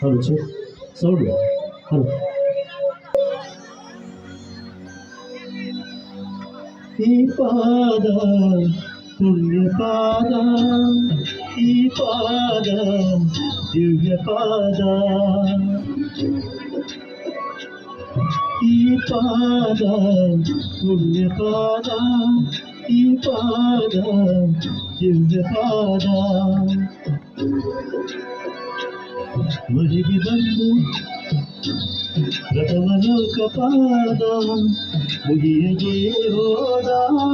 하루 쳐? 썰매 하루 이 바다 불의 바다. 이 바다 유의 바다. 이 바다 불의 바다. ಪಾದ ದಿವ್ಯ ಪಾದ ಮುಗಿಗೆ ಬಂದು ಪ್ರಥಮ ಲೋಕ ಪಾದ ಮುಗಿಯದೆ ಹೋದ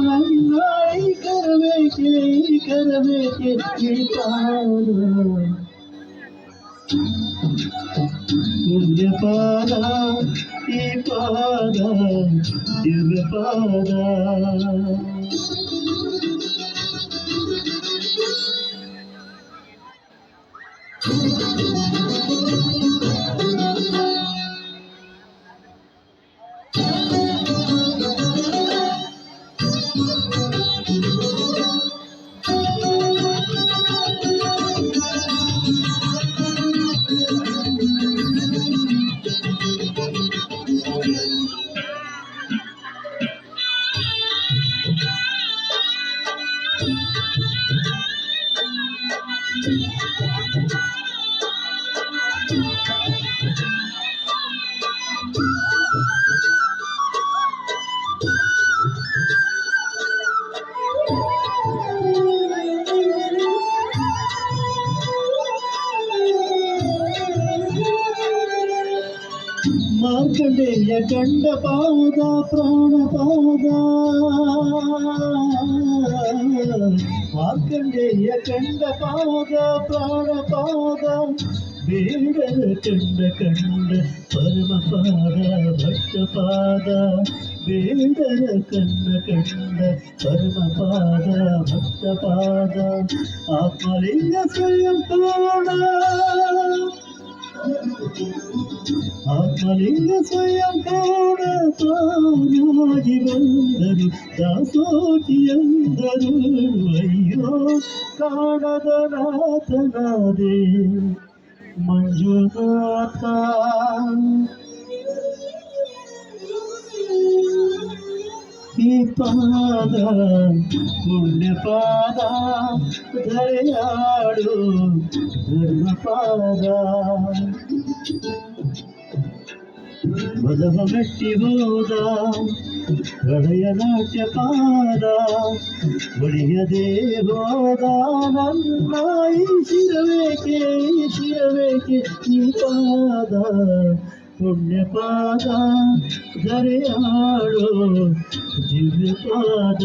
ನನ್ನ ಈ ಕರಬೇಕೆ ಈ ಕರಬೇಕೆ ಈ ಪಾದ ಪುಣ್ಯ ಪಾದ ಈ ಪಾದ ದಿವ್ಯ ಪಾದ Thank you. ಮಾರ್ಕಂಡೇಯ ಕಂಡ ಪಾದ ಪ್ರಾಣ ಪಾದ ಮಾರ್ಕಂಡೇಯ ಕಂಡ ಪಾದ ಪ್ರಾಣ ಪಾದ ಬೇಡರ ಕಂಡ ಕಂಡ ಪರಮ ಪಾದ ಭಕ್ತ ಪಾದ ಬೇಡರ ಕಂಡ ಕಂಡ ಪರಮ ಪಾದ ಭಕ್ತ ಪಾದ ಆತ್ಮಲಿಂಗ ಸ್ವಯಂ ಪೂರ್ಣ ಆತ್ಮಲಿಂಗ ಸ್ವಯಂ ಕೂಡ ತಾನಾಗಿ ಬಂದರು ದಾಸೋಟಿಯಂದರು ಅಯ್ಯೋ ಕಾಣದ ನಾಥನಾದೆ ಮಂಜುನಾಥ ಈ ಪಾದ ಪುಣ್ಯ ಪಾದ ಧರೆಯಾಡು ಧರ್ಮ ಪಾದ ಬದವ ಮೆಟ್ಟಿ ಹೋದ ಹೃದಯ ನಾಟ್ಯ ಪಾದ ಒಳಿಯದೆ ಹೋದ ನನ್ನ ಈ ಶಿರವೇಕೆ ಈ ಶಿರವೇಕೆ ಈ ಪಾದ ಪುಣ್ಯ ಪಾದ ಧರೆಯಾಡು ದಿವ್ಯ ಪಾದ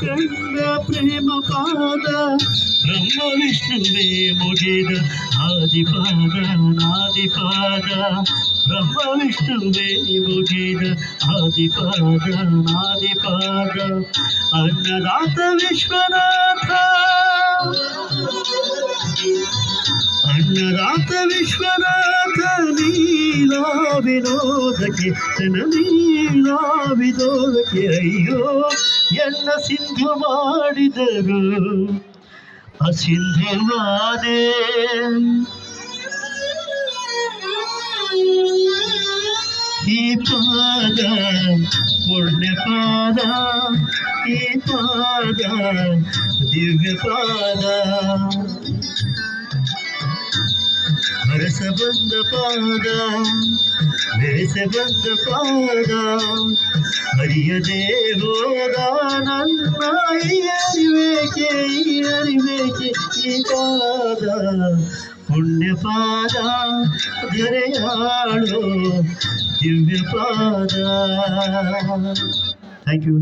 ಕಂಡ ಪ್ರೇಮ ಪಾದ ಬ್ರಹ್ಮ ವಿಷ್ಣುವೇ ಮುಗಿದ ಆದಿಪಾದ ನಾದಿಪಾದ ಬ್ರಹ್ಮ ವಿಷ್ಣುವೇ ಮುಗಿದ ಆದಿಪಾದ ನಾದಿಪಾದ ಅನ್ನದಾತ ವಿಶ್ವನಾಥ ಅನ್ನದಾತ ವಿಶ್ವನಾಥ ನೀಲ ವಿನೋದಕ್ಕೆ ತನ ನೀಲ ವಿನೋದಕ್ಕೆ ಅಯ್ಯೋ ಎನ್ನ ಸಿಂಧು ಮಾಡಿದರು. ಅಸಿಂಧುವಾದೆ ಈ ಪಾದ ಪುಣ್ಯ ಪಾದ. ಈ ಪಾದ ದಿವ್ಯ ಪಾದ. ಹರಸ ಬಂದ ಪಾದ ಬೆರೆಸ ಬಂದ ಪಾದ ಹರಿಯದೆ ಹೋದ ನನ್ನ ಈ ಅರಿವೆ ಅರಿಬೇಕೆ ಅರಿಬೇಕೆ ಈ ಪಾದ ಪುಣ್ಯ ಪಾದ ಧರೆಯಾಳು ದಿವ್ಯ ಪಾದ ಥ್ಯಾಂಕ್ ಯು